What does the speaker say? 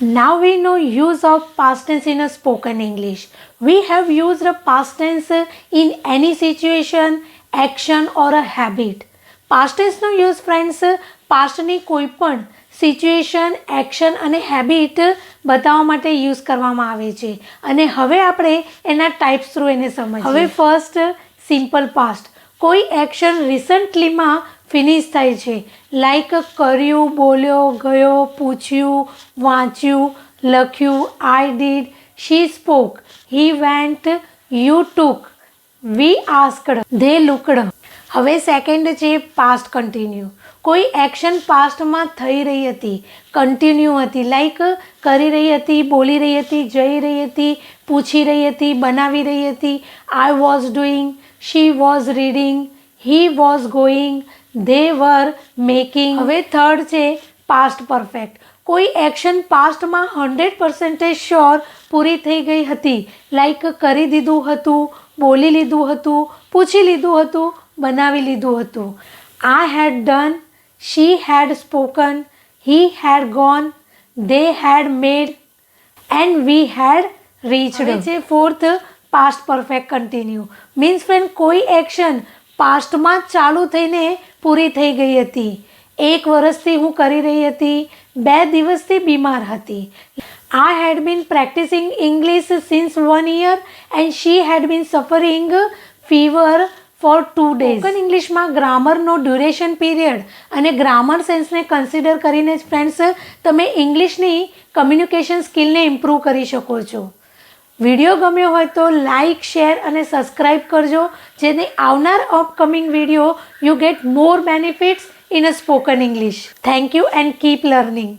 Now we know use of past tense in a spoken English. We have used a past tense in any situation, action or a habit. Past ટેન્સનો use friends પાસ્ટની કોઈ પણ situation action અને habit બતાવવા માટે use કરવામાં આવે છે અને હવે આપણે એના ટાઈપ્સ થ્રુ એને સમજ હવે ફર્સ્ટ સિમ્પલ પાસ્ટ કોઈ એક્શન રિસન્ટલીમાં ફિનિશ થાય છે. લાઈક કર્યું, બોલ્યો, ગયો, પૂછ્યું, વાંચ્યું, લખ્યું I did she spoke he went you took we asked they looked હવે સેકન્ડ છે પાસ્ટ કન્ટિન્યુ કોઈ એક્શન પાસ્ટમાં થઈ રહી હતી કન્ટિન્યુ હતી લાઈક કરી રહી હતી, બોલી રહી હતી, જઈ રહી હતી, પૂછી રહી હતી, બનાવી રહી હતી I was doing she was reading he was going they were making હવે થર્ડ છે પાસ્ટ પરફેક્ટ કોઈ એક્શન પાસ્ટમાં હંડ્રેડ પર્સન્ટેજ શ્યોર પૂરી થઈ ગઈ હતી. લાઈક કરી દીધું હતું, બોલી લીધું હતું, પૂછી લીધું હતું, બનાવી લીધું હતું. આ had done she had spoken he had gone they had made and we had reached છે fourth past perfect continue means friend કોઈ એક્શન પાસ્ટમાં ચાલુ થઈને પૂરી થઈ ગઈ હતી. એક વર્ષથી હું કરી રહી હતી. બે દિવસથી બીમાર હતી. I had been practicing English since one year and she had been suffering fever for two days spoken ઇંગ્લિશમાં ગ્રામરનો ડ્યુરેશન પીરિયડ અને ગ્રામર સેન્સને કન્સિડર કરીને જ ફ્રેન્ડ્સ તમે ઇંગ્લિશની કમ્યુનિકેશન સ્કિલને ઇમ્પ્રૂવ કરી શકો છો. વીડિયો ગમ્યો હોય તો લાઇક શેર અને સબસ્ક્રાઈબ કરજો. જેથી આવનાર upcoming video you get more benefits in a spoken English thank you and keep learning